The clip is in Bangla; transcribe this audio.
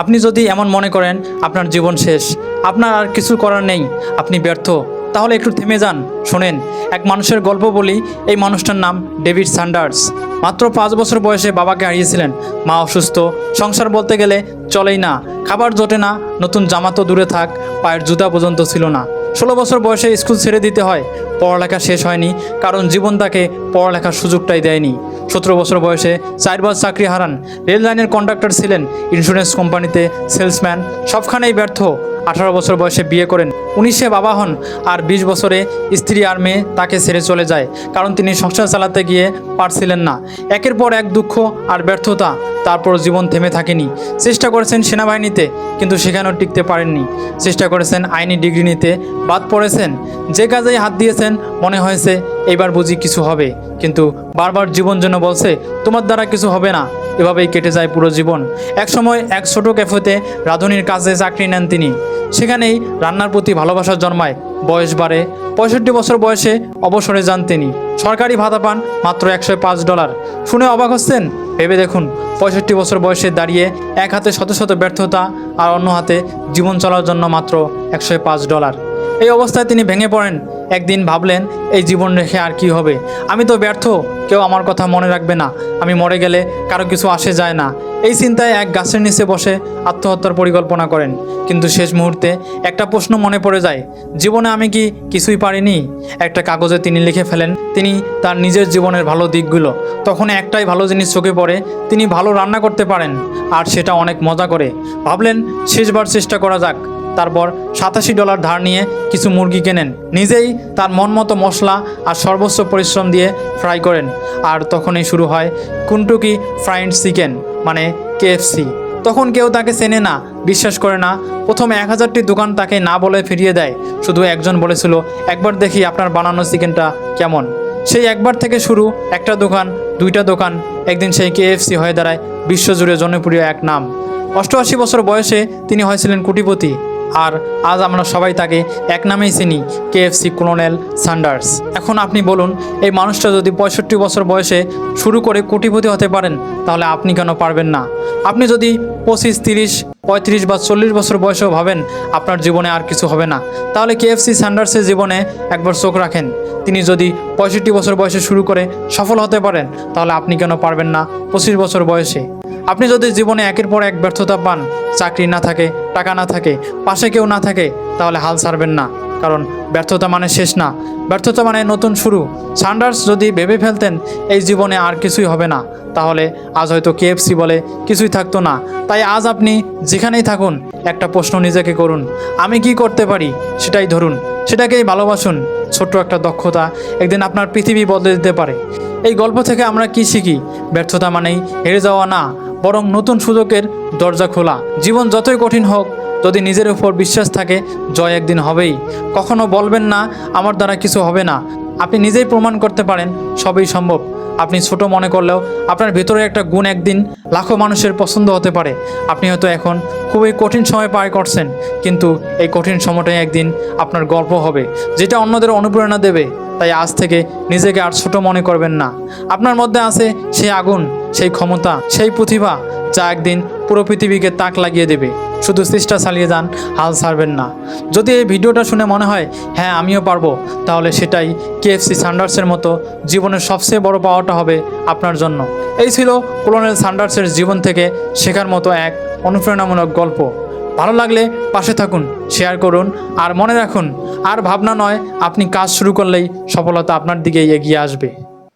আপনি যদি এমন মনে করেন, আপনার জীবন শেষ, আপনার আর কিছু করার নেই, আপনি ব্যর্থ, তাহলে একটু থেমে যান, শোনেন। এক মানুষের গল্প বলি, এই মানুষটার নাম ডেভিড স্যান্ডার্স। মাত্র পাঁচ বছর বয়সে বাবাকে হারিয়েছিলেন। মা অসুস্থ, সংসার বলতে গেলে চলেই না, খাবার জোটে না, নতুন জামা তো দূরে থাক, পায়ের জুতা পর্যন্ত ছিল না। ষোলো বছর বয়সে স্কুল ছেড়ে দিতে হয়, পড়ালেখা শেষ হয়নি, কারণ জীবন তাকে পড়ালেখার সুযোগটাই দেয়নি। সতেরো বছর বয়সে চারবার চাকরি হারান। রেল লাইনের কন্ডাক্টর ছিলেন ইন্স্যুরেন্স কোম্পানিতে সেলসম্যান সবখানেই ব্যর্থ। আঠারো বছর বয়সে বিয়ে করেন উনিশে বাবা হন আর বিশ বছরে স্ত্রী আর মেয়ে তাকে ছেড়ে চলে যায়, কারণ তিনি সংসার চালাতে গিয়ে পারছিলেন না। একের পর এক দুঃখ আর ব্যর্থতা তারপর জীবন থেমে থাকেনি। চেষ্টা করেছেন সেনাবাহিনীতে, কিন্তু সেখানেও টিকতে পারেননি। চেষ্টা করেছেন আইনি ডিগ্রি নিতে, বাদ পড়েছেন। যে কাজেই হাত দিয়েছেন, মনে হয়েছে এবার বুঝি কিছু হবে। কিন্তু বারবার জীবন জন্য বলছে, তোমার দ্বারা কিছু হবে না। এভাবেই কেটে যায় পুরো জীবন। একসময় এক ছোট ক্যাফেতে রাঁধুনির কাজে চাকরি নেন তিনি। সেখানেই রান্নার প্রতি ভালোবাসা জন্মায়। বয়স বাড়ে। পঁয়ষট্টি বছর বয়সে অবসরে যান তিনি। সরকারি ভাতা পান মাত্র একশো পাঁচ ডলার। শুনে অবাক হচ্ছেন? ভেবে দেখুন, পঁয়ষট্টি বছর বয়সে দাঁড়িয়ে এক হাতে শত শত ব্যর্থতা আর অন্য হাতে জীবন চলার জন্য মাত্র একশো পাঁচ ডলার। এই অবস্থায় তিনি ভেঙে পড়েন। একদিন ভাবলেন, এই জীবন রেখে আর কি হবে? আমি তো ব্যর্থ। কেউ আমার কথা মনে রাখবে না। আমি মরে গেলে কারও কিছু আসে যায় না। এই চিন্তায় এক গাছের নিচে বসে আত্মহত্যার পরিকল্পনা করেন। কিন্তু শেষ মুহূর্তে একটা প্রশ্ন মনে পড়ে যায়, জীবনে আমি কি কিছুই পারিনি? একটা কাগজে তিনি লিখে ফেলেন, তিনি তার নিজের জীবনের ভালো দিকগুলো। তখন একটাই ভালো জিনিস চোখে পড়ে, তিনি ভালো রান্না করতে পারেন, আর সেটা অনেক মজা করে। ভাবলেন, শেষবার চেষ্টা করা যাক। তারপর সাতাশি ডলার ধার নিয়ে কিছু মুরগি কেনেন। নিজেই তার মন মতো মশলা আর সর্বোচ্চ পরিশ্রম দিয়ে ফ্রাই করেন। আর তখনই শুরু হয় কুন্টুকি ফ্রাইড চিকেন। মানে কেএফসি তখন কেউ তাকে চেনে না, বিশ্বাস করে না। প্রথম এক হাজারটি দোকান তাকে না বলে ফিরিয়ে দেয়। শুধু একজন বলেছিল, একবার দেখি আপনার বানানো চিকেনটা কেমন। সেই একবার থেকে শুরু, একটা দোকান, দুইটা দোকান, একদিন সেই কেএফসি হয়ে দাঁড়ায় বিশ্বজুড়ে জনপ্রিয় এক নাম। অষ্টআশি বছর বয়সে তিনি হয়েছিলেন কোটিপতি। আর আজ আমরা সবাই তাকে এক নামেই চিনি কেএফসি কোলোনেল সান্ডার্স এখন আপনি বলুন, এই মানুষটা যদি পঁয়ষট্টি বছর বয়সে শুরু করে কোটিপতি হতে পারেন, তাহলে আপনি কেন পারবেন না? আপনি যদি পঁচিশ, তিরিশ, পঁয়ত্রিশ বা চল্লিশ বছর বয়সেও ভাবেন, আপনার জীবনে আর কিছু হবে না। তাহলে কেএফসি স্যান্ডার্সের জীবনে একবার চোখ রাখেন। তিনি যদি পঁয়ষট্টি বছর বয়সে শুরু করে সফল হতে পারেন, তাহলে আপনি কেন পারবেন না পঁচিশ বছর বয়সে? আপনি যদি জীবনে একের পর এক ব্যর্থতা পান, চাকরি না থাকে টাকা না থাকে, পাশে কেউ না থাকে, তাহলে হাল ছাড়বেন না। কারণ ব্যর্থতা মানে শেষ না। ব্যর্থতা মানে নতুন শুরু। সান্ডার্স যদি ভেবে ফেলতেন, এই জীবনে আর কিছুই হবে না। তাহলে আজ হয়তো কেএফসি বলে কিছুই থাকতো না। তাই আজ আপনি যেখানেই থাকুন, একটা প্রশ্ন নিজেকে করুন। আমি কি করতে পারি? সেটাই ধরুন। সেটাকেই ভালোবাসুন। ছোট্ট একটা দক্ষতা একদিন আপনার পৃথিবী বদলে দিতে পারে। এই গল্প থেকে আমরা কি শিখি? ব্যর্থতা মানেই হেরে যাওয়া না। বরং নতুন সুযোগের দরজা খোলা। জীবন যতই কঠিন হোক, যদি নিজের উপর বিশ্বাস থাকে, জয় একদিন হবেই। কখনো বলবেন না, আমার দ্বারা কিছু হবে না। আপনি নিজেই প্রমাণ করতে পারেন, সবই সম্ভব। আপনি ছোট মনে করলেও আপনার ভেতরে একটা গুণ একদিন লাখো মানুষের পছন্দ হতে পারে। আপনি হয়তো এখন খুবই কঠিন সময় পার করছেন, কিন্তু এই কঠিন সময়টাই একদিন আপনার গল্প হবে, যেটা অন্যদের অনুপ্রেরণা দেবে। তাই আজ থেকে নিজেকে আর ছোট মনে করবেন না। আপনার মধ্যে আছে সেই আগুন সেই ক্ষমতা, সেই প্রতিভা যা একদিন পুরো পৃথিবীকে তাক লাগিয়ে দেবে। শুধু চেষ্টা চালিয়ে যান, হাল ছাড়বেন না। যদি এই ভিডিওটা শুনে মনে হয় হ্যাঁ আমিও পারব, তাহলে সেটাই কেএফসি সান্ডার্সের মতো জীবনের সবচেয়ে বড় পাওয়াটা হবে আপনার জন্য। এই ছিল কোলোনেল সান্ডার্সের জীবন থেকে শেখার মতো এক অনুপ্রেরণামূলক গল্প। ভালো লাগলে পাশে থাকুন, শেয়ার করুন, আর মনে রাখুন, আর ভাবনা নয়, আপনি কাজ শুরু করলেই সফলতা আপনার দিকেই এগিয়ে আসবে।